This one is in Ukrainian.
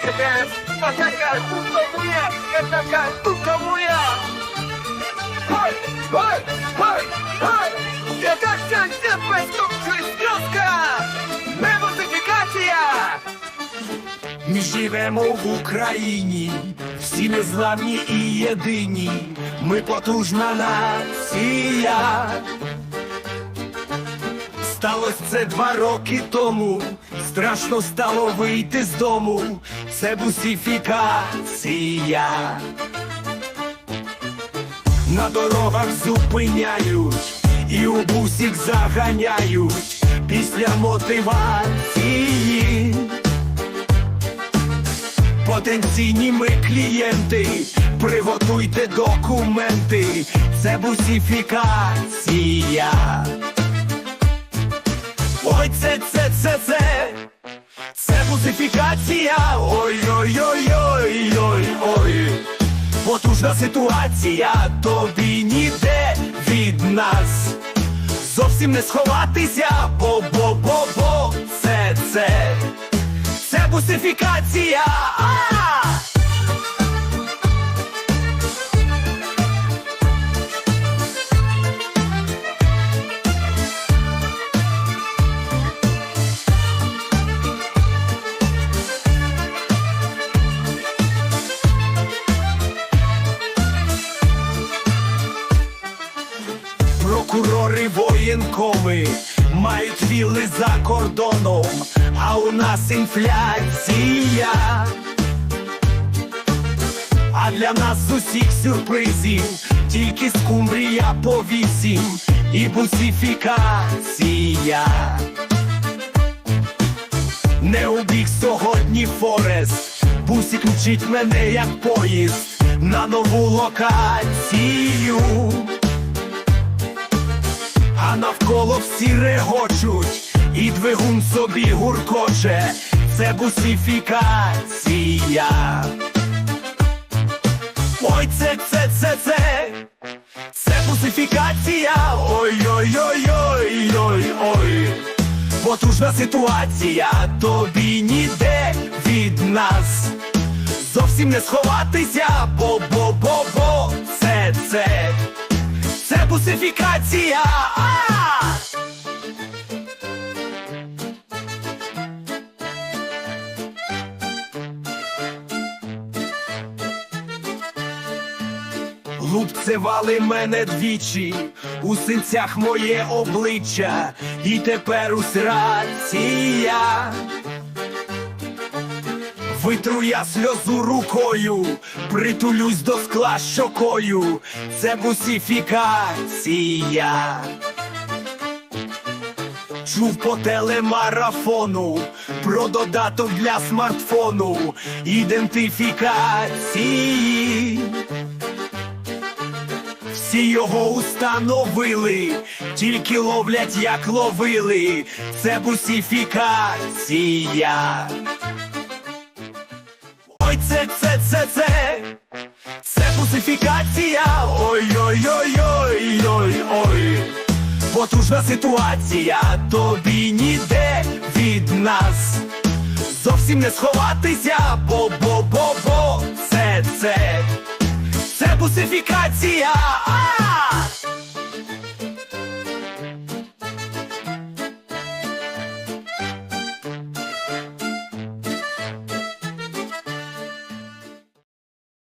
Que ver, atacar punto muya, atacar punto muya. Hoj, hoj, hoj, hoj! Jakasia Небезпечна Мемосифікація! Ми живемо в Україні, всі незламні і єдині, ми потужна нація. Сталося це два роки тому, страшно стало вийти з дому, це бусифікація. На дорогах зупиняють і у бусик заганяють після мотивації. Потенційні ми клієнти, приготуйте документи, це бусифікація. Ой, це, це, це, це, це бусифікація. Ой, ой, ой, ой, ой, ой. Потужна ситуація, тобі ніде від нас. Зовсім не сховатися, бо, бо, бо, бо, це, це, це бусифікація. А! Прокурори воєнкоми мають віли за кордоном, а у нас інфляція. А для нас усіх сюрпризів тільки скумбрія по вісім і бусифікація. Не убіг сьогодні Форест, бусик мчить мене як поїзд на нову локацію. Навколо всі регочуть, і двигун собі гуркоче, це бусифікація. Ой, це, це, це, це, це бусифікація. Ой, ой, ой, ой, ой, ой. Потужна ситуація, тобі ніде від нас. Зовсім не сховатися, бо, бо, бо, бо, це, це. Це бусифікація! А! Лупцевали мене двічі, у синцях моє обличчя, і тепер ус рація. Витру я сльозу рукою, притулюсь до скла щокою, це бусифікація. Чув по телемарафону про додаток для смартфону ідентифікації. Всі його установили, тільки ловлять, як ловили, це бусифікація. Ой, це, це, це, це, це бусифікація. Ой, ой, ой. Потужна ситуація, тобі ніде від нас. Зовсім не сховатися, бо, бо, бо, бо, це, це бусифікація. А!